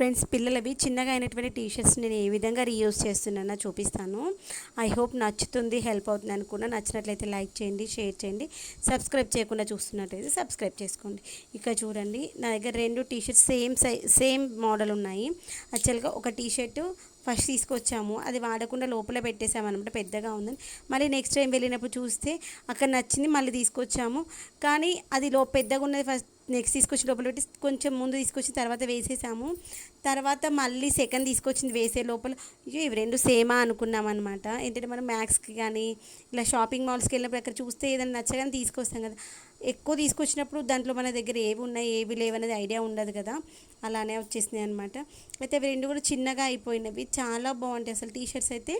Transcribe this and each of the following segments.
Friends పిల్లలవి చిన్నగా అయినటువంటి టీషర్ట్స్ నేను ఏ విధంగా రీయూజ్ చేస్తున్నానో చూపిస్తాను. ఐ హోప్ నచ్చుతుంది హెల్ప్ అవుతుంది అనుకున్నా నచ్చినట్లయితే లైక్ చేయండి షేర్ చేయండి. సబ్స్క్రైబ్ చేయకుండా చూస్తున్నట్లయితే సబ్స్క్రైబ్ చేసుకోండి. ఇక చూడండి నా దగ్గర రెండు t shirts same size same model ఉన్నాయి. యాక్చువల్గా ఒక టీషర్ట్ ఫస్ట్ తీసుకొచ్చాము. అది వాడకుండా లోపల పెట్టేసామన్నమాట పెద్దగా ఉందని. మళ్ళీ నెక్స్ట్ టైం వెళ్ళినప్పుడు చూస్తే అక్కడ నచ్చింది మళ్ళీ తీసుకొచ్చాము. కానీ అది లో పెద్దగా ఉన్నది ఫస్ట్ నెక్స్ట్ తీసుకొచ్చి లోపల పెట్టి కొంచెం ముందు తీసుకొచ్చి తర్వాత వేసేసాము. తర్వాత మళ్ళీ సెకండ్ తీసుకొచ్చింది వేసే లోపల అయ్యో ఇవి రెండు సేమా అనుకున్నాం అనమాట ఏంటంటే మనం మ్యాక్స్కి కానీ ఇలా షాపింగ్ మాల్స్కి వెళ్ళినప్పుడు అక్కడ చూస్తే ఏదైనా నచ్చగానే తీసుకొస్తాం కదా. ఎక్కువ తీసుకొచ్చినప్పుడు దాంట్లో మన దగ్గర ఏవి ఉన్నాయి ఏవి లేవనేది ఐడియా ఉండదు కదా. అలానే వచ్చేసినాయి అనమాట అయితే అవి రెండు కూడా చిన్నగా అయిపోయినవి. చాలా బాగుంటాయి. అసలు టీ షర్ట్స్ అయితే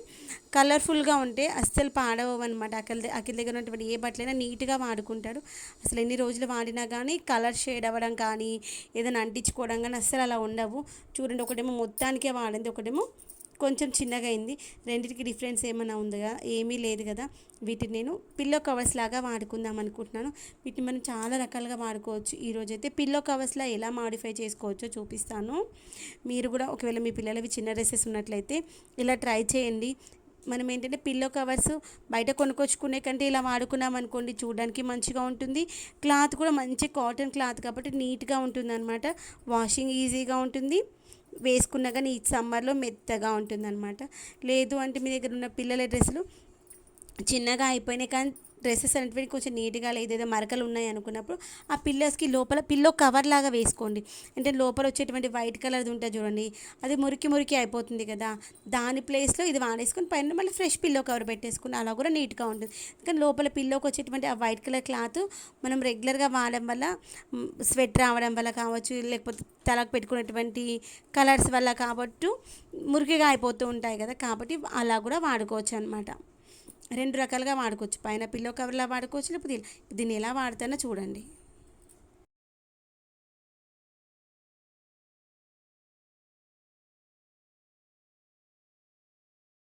కలర్ఫుల్గా ఉంటే అస్సలు పాడవు అనమాట అఖిల్ అఖిల్ దగ్గర ఉన్నటువంటి ఏ బట్టలైనా నీట్గా వాడుకుంటాడు అసలు ఎన్ని రోజులు వాడినా కానీ కలర్ షేడ్ అవ్వడం కానీ ఏదైనా అంటించుకోవడం కానీ అస్సలు అలా ఉండవు. చూడండి ఒకటేమో మొత్తానికే వాడింది ఒకటేమో కొంచెం చిన్నగా అయింది. రెండింటికి డిఫరెన్స్ ఏమైనా ఉందిగా? ఏమీ లేదు కదా. వీటిని నేను పిల్లో కవర్స్ లాగా వాడుకుందాం అనుకుంటున్నాను. వీటిని మనం చాలా రకాలుగా వాడుకోవచ్చు. ఈరోజు అయితే పిల్లో కవర్స్లా ఎలా మాడిఫై చేసుకోవచ్చో చూపిస్తాను. మీరు కూడా ఒకవేళ మీ పిల్లలవి చిన్న డ్రెస్సెస్ ఉన్నట్లయితే ఇలా ట్రై చేయండి. మనం ఏంటంటే పిల్లో కవర్స్ బయట కొనుక్కొచ్చుకునే కంటే ఇలా వాడుకున్నాం అనుకోండి చూడడానికి మంచిగా ఉంటుంది. క్లాత్ కూడా మంచి కాటన్ క్లాత్ కాబట్టి నీట్గా ఉంటుంది అనమాట వాషింగ్ ఈజీగా ఉంటుంది. వేసుకున్నా కానీ ఈ సమ్మర్లో మెత్తగా ఉంటుందన్నమాట. లేదు అంటే మీ దగ్గర ఉన్న పిల్లల డ్రెస్సులు చిన్నగా అయిపోయినాయి కానీ డ్రెస్సెస్ అనేటివి కొంచెం నీట్గా లేదు ఏదో మరకలు ఉన్నాయి అనుకున్నప్పుడు ఆ పిల్లర్స్కి లోపల పిల్లో కవర్ లాగా వేసుకోండి. అంటే లోపల వచ్చేటువంటి వైట్ కలర్ది ఉంటుంది చూడండి. అది మురికి మురికి అయిపోతుంది కదా. దాని ప్లేస్లో ఇది వాడేసుకొని పైన మళ్ళీ ఫ్రెష్ పిల్లో కవర్ పెట్టేసుకుని అలా కూడా నీట్గా ఉంటుంది. కానీ లోపల పిల్లోకి వచ్చేటువంటి ఆ వైట్ కలర్ క్లాత్ మనం రెగ్యులర్గా వాడడం వల్ల స్వెట్ రావడం వల్ల కావచ్చు లేకపోతే తలకు పెట్టుకునేటువంటి కలర్స్ వల్ల కాబట్టి మురికిగా అయిపోతూ ఉంటాయి కదా. కాబట్టి అలా కూడా వాడుకోవచ్చు అనమాట రెండు రకాలుగా వాడుకోవచ్చు. పైన పిల్లో కవర్లా వాడుకోవచ్చు లేకపోతే దీన్ని ఎలా వాడతానో చూడండి.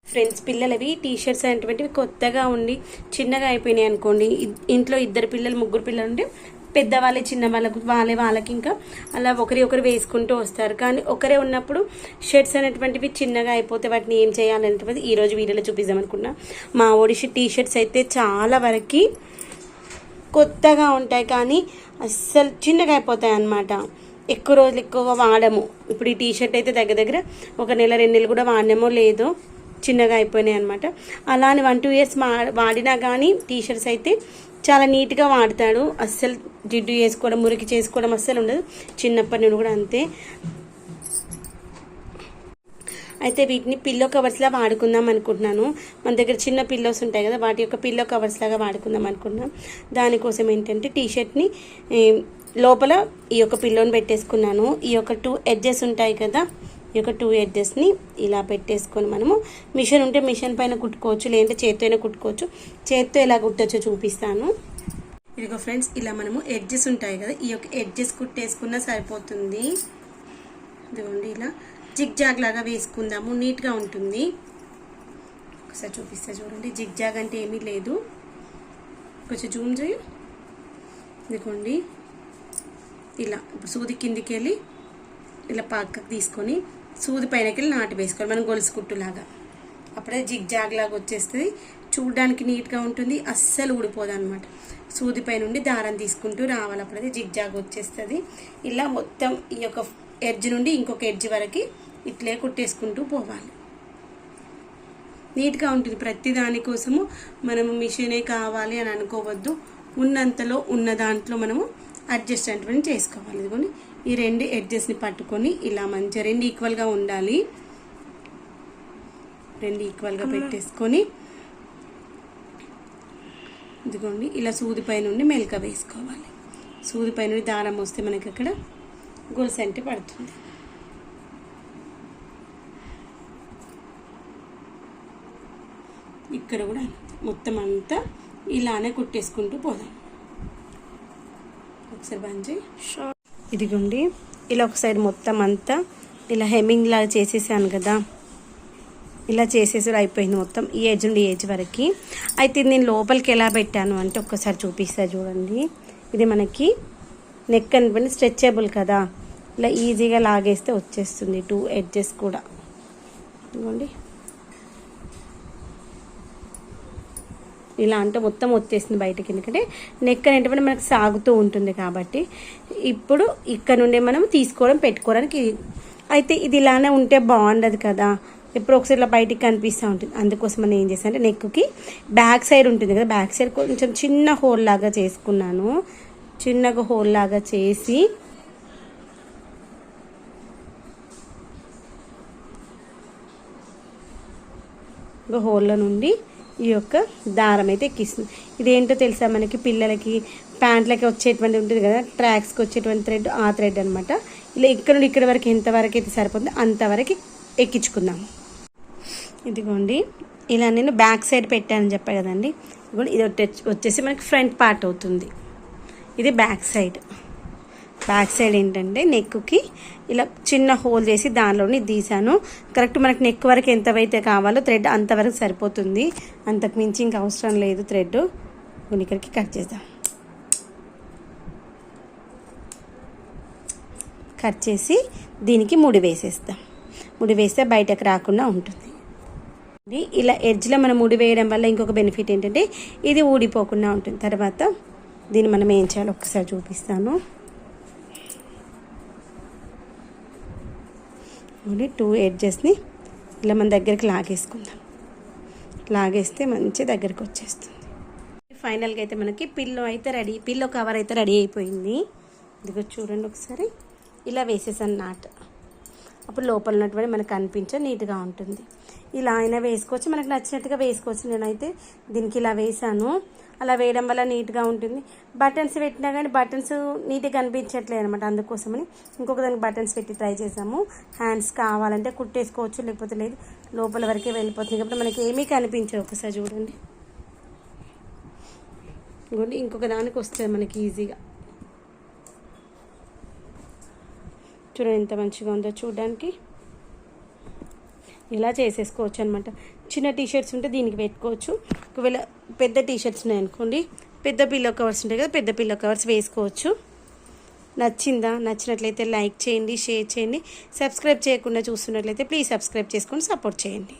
ఫ్రెండ్స్ పిల్లలవి టీ షర్ట్స్ అనేటువంటివి కొత్తగా ఉండి చిన్నగా అయిపోయినాయి అనుకోండి. ఇంట్లో ఇద్దరు పిల్లలు ముగ్గురు పిల్లలు ఉంటే పెద్దవాళ్ళే చిన్న వాళ్ళకు వాళ్ళే వాళ్ళకి ఇంకా అలా ఒకరి ఒకరు వేసుకుంటూ వస్తారు. కానీ ఒకరే ఉన్నప్పుడు షర్ట్స్ అనేటువంటివి చిన్నగా అయిపోతే వాటిని ఏం చేయాలనేటువంటిది ఈరోజు వీడియోలో చూపిద్దాం అనుకున్నా. మా ఒడిషి టీ షర్ట్స్ అయితే చాలా వరకు కొత్తగా ఉంటాయి కానీ అస్సలు చిన్నగా అయిపోతాయి అన్నమాట. ఎక్కువ రోజులు ఎక్కువ వాడము. ఇప్పుడు ఈ టీ షర్ట్ అయితే దగ్గర దగ్గర ఒక నెల రెండు నెలలు కూడా వాడినామో లేదో. చిన్నగా అయిపోయినాయి అనమాట అలా అని వన్ టూ ఇయర్స్ మా వాడినా కానీ టీ షర్ట్స్ అయితే చాలా నీట్గా వాడతాడు. అస్సలు జిడ్డు చేసుకోవడం మురికి చేసుకోవడం అస్సలు ఉండదు. చిన్నప్పటి నుండి కూడా అంతే. అయితే వీటిని పిల్లో కవర్స్లా వాడుకుందాం అనుకుంటున్నాను. మన దగ్గర చిన్న పిల్లోస్ ఉంటాయి కదా వాటి యొక్క పిల్లో కవర్స్ లాగా వాడుకుందాం అనుకుంటున్నాం. దానికోసం ఏంటంటే టీ షర్ట్ని లోపల ఈ యొక్క పిల్లోని పెట్టేసుకున్నాను. ఈ యొక్క టూ ఎడ్జెస్ ఉంటాయి కదా ఈ యొక్క టూ ఎడ్జెస్ని ఇలా పెట్టేసుకొని మనము మిషన్ ఉంటే మిషన్ పైన కుట్టుకోవచ్చు లేదంటే చేత్తో అయినా కుట్టుకోవచ్చు. చేత్తో ఎలా కుట్టచ్చో చూపిస్తాను. ఇదిగో ఫ్రెండ్స్ ఇలా మనము ఎడ్జెస్ ఉంటాయి కదా ఈ యొక్క ఎడ్జెస్ కుట్టేసుకున్నా సరిపోతుంది. ఇదిగోండి ఇలా జిగ్ జాగ్ లాగా వేసుకుందాము నీట్గా ఉంటుంది. ఒకసారి చూపిస్తా చూడండి జిగ్ జాగ్ అంటే ఏమీ లేదు. కొంచెం జూమ్ చేయి. ఇదిగోండి. ఇలా ఇప్పుడు సూది కిందికి వెళ్ళి ఇలా పక్కకు తీసుకొని సూది పైనకి వెళ్ళి నాటి వేసుకోవాలి. మనం గొలుసు కుట్టులాగా. అప్పుడే జిగ్ జాగ్ లాగా వచ్చేస్తుంది. చూడడానికి నీట్గా ఉంటుంది. అస్సలు ఊడిపోదు అనమాట సూది పై నుండి దారం తీసుకుంటూ రావాలి. అప్పుడైతే జిగ్ జాగ్ వచ్చేస్తుంది. ఇలా మొత్తం ఈ యొక్క ఎడ్జ్ నుండి ఇంకొక ఎడ్జ్ వరకు ఇట్లే కుట్టేసుకుంటూ పోవాలి. నీట్గా ఉంటుంది. ప్రతి దానికోసము మనము మిషనే కావాలి అని అనుకోవద్దు. ఉన్నంతలో ఉన్న దాంట్లో మనము అడ్జస్ట్ అనేటువంటి చేసుకోవాలి. ఇదిగోని ఈ రెండు ఎడ్జెస్ని పట్టుకొని ఇలా మంచిగా రెండు ఈక్వల్గా ఉండాలి. రెండు ఈక్వల్గా పెట్టేసుకొని ఇదిగోండి ఇలా సూది పై నుండి మెలక వేసుకోవాలి. సూది పై నుండి దారం వస్తే మనకి అక్కడ గొలుసు అంటే పడుతుంది. ఇక్కడ కూడా మొత్తం అంతా ఇలానే కుట్టేసుకుంటూ పోదాం. ఒకసారి చేయి. ఇదిగోండి. ఇలా ఒక సైడ్ మొత్తం అంతా ఇలా హెమ్మింగ్ లాగా చేసేసాను కదా. ఇలా చేసేసి అయిపోయింది మొత్తం. ఈ ఏజ్ నుండి ఏజ్ వరకు. అయితే ఇది నేను లోపలికి ఎలా పెట్టాను అంటే ఒక్కసారి చూపిస్తా చూడండి. ఇది మనకి నెక్ అనుకోండి స్ట్రెచబుల్ కదా. ఇలా ఈజీగా లాగేస్తే వచ్చేస్తుంది టూ ఎడ్జెస్ కూడా. ఇదిగోండి. ఇలా అంటే మొత్తం వచ్చేసింది బయటకి. ఎందుకంటే నెక్ అనేటువంటి మనకు సాగుతూ ఉంటుంది కాబట్టి ఇప్పుడు ఇక్కడ నుండి మనం తీసుకోవడం పెట్టుకోవడానికి అయితే ఇది ఇలానే ఉంటే బాగుండదు కదా. ఎప్పుడు ఒకసారి ఇలా బయటికి కనిపిస్తూ ఉంటుంది. అందుకోసం మనం ఏం చేస్తాను అంటే నెక్కి బ్యాక్ సైడ్ ఉంటుంది కదా. బ్యాక్ సైడ్ కొంచెం చిన్న హోల్ లాగా చేసుకున్నాను. చిన్నగా హోల్ లాగా చేసి ఒక హోల్లో నుండి ఈ యొక్క దారం అయితే ఎక్కిస్తుంది. ఇదేంటో తెలుసా మనకి? పిల్లలకి ప్యాంట్లకి వచ్చేటువంటి ఉంటుంది కదా ట్రాక్స్కి వచ్చేటువంటి థ్రెడ్ ఆ థ్రెడ్ అనమాట ఇలా ఇక్కడ నుండి ఇక్కడ వరకు ఎంతవరకు అయితే సరిపోతుంది అంతవరకు ఎక్కించుకుందాం. ఇదిగోండి. ఇలా నేను బ్యాక్ సైడ్ పెట్టానని చెప్పా కదండి. ఇది వచ్చేసి మనకి ఫ్రంట్ పార్ట్ అవుతుంది. ఇది బ్యాక్ సైడ్. బ్యాక్ సైడ్ ఏంటంటే నెక్కి ఇలా చిన్న హోల్ చేసి దానిలోని తీసాను కరెక్ట్ మనకు నెక్ వరకు ఎంతవైతే కావాలో థ్రెడ్ అంతవరకు సరిపోతుంది. అంతకు మించి ఇంకా అవసరం లేదు థ్రెడ్. ఇక్కడికి కట్ చేద్దాం. కట్ చేసి దీనికి ముడి వేసేస్తాం. ముడి వేస్తే బయటకు రాకుండా ఉంటుంది. ఇలా ఎడ్జ్లో మనం ముడి వేయడం వల్ల ఇంకొక బెనిఫిట్ ఏంటంటే ఇది ఊడిపోకుండా ఉంటుంది. తర్వాత దీన్ని మనం ఏం చేయాలో ఒకసారి చూపిస్తాను. ఓన్లీ టూ ఎడ్జెస్ని ఇలా మన దగ్గరికి లాగేసుకుందాం. లాగేస్తే మంచి దగ్గరికి వచ్చేస్తుంది. ఫైనల్గా అయితే మనకి పిల్లో అయితే రెడీ పిల్లో కవర్ అయితే రెడీ అయిపోయింది. ఇదిగో చూడండి ఒకసారి. ఇలా వేసేసాను నాట్. అప్పుడు లోపల ఉన్నటువంటి మనకు కనిపించే నీట్గా ఉంటుంది. ఇలా అయినా వేసుకోవచ్చు. మనకు నచ్చినట్టుగా వేసుకోవచ్చు. నేనైతే దీనికి ఇలా వేసాను అలా వేయడం వల్ల నీట్గా ఉంటుంది. బటన్స్ పెట్టినా కానీ బటన్స్ నీట్గా కనిపించట్లేదు అనమాట అందుకోసమని. ఇంకొక దానికి బటన్స్ పెట్టి ట్రై చేసాము హ్యాండ్స్ కావాలంటే కుట్టేసుకోవచ్చు లేకపోతే లేదు. లోపల వరకే వెళ్ళిపోతుంది కాబట్టి మనకి ఏమీ కనిపించవు. ఒకసారి చూడండి. ఇంకొక దానికి వస్తుంది మనకి ఈజీగా. చూడండి ఎంత మంచిగా ఉందో చూడడానికి. ఇలా చేసేసుకోవచ్చు అనమాట చిన్న టీషర్ట్స్ ఉంటే దీనికి పెట్టుకోవచ్చు. ఒకవేళ పెద్ద టీషర్ట్స్ ఉన్నాయనుకోండి పెద్ద పిల్లో కవర్స్ ఉంటాయి కదా పెద్ద పిల్లో కవర్స్ వేసుకోవచ్చు. నచ్చిందా? నచ్చినట్లయితే లైక్ చేయండి షేర్ చేయండి. సబ్స్క్రైబ్ చేయకుండా చూస్తున్నట్లయితే ప్లీజ్ సబ్స్క్రైబ్ చేసుకొని సపోర్ట్ చేయండి.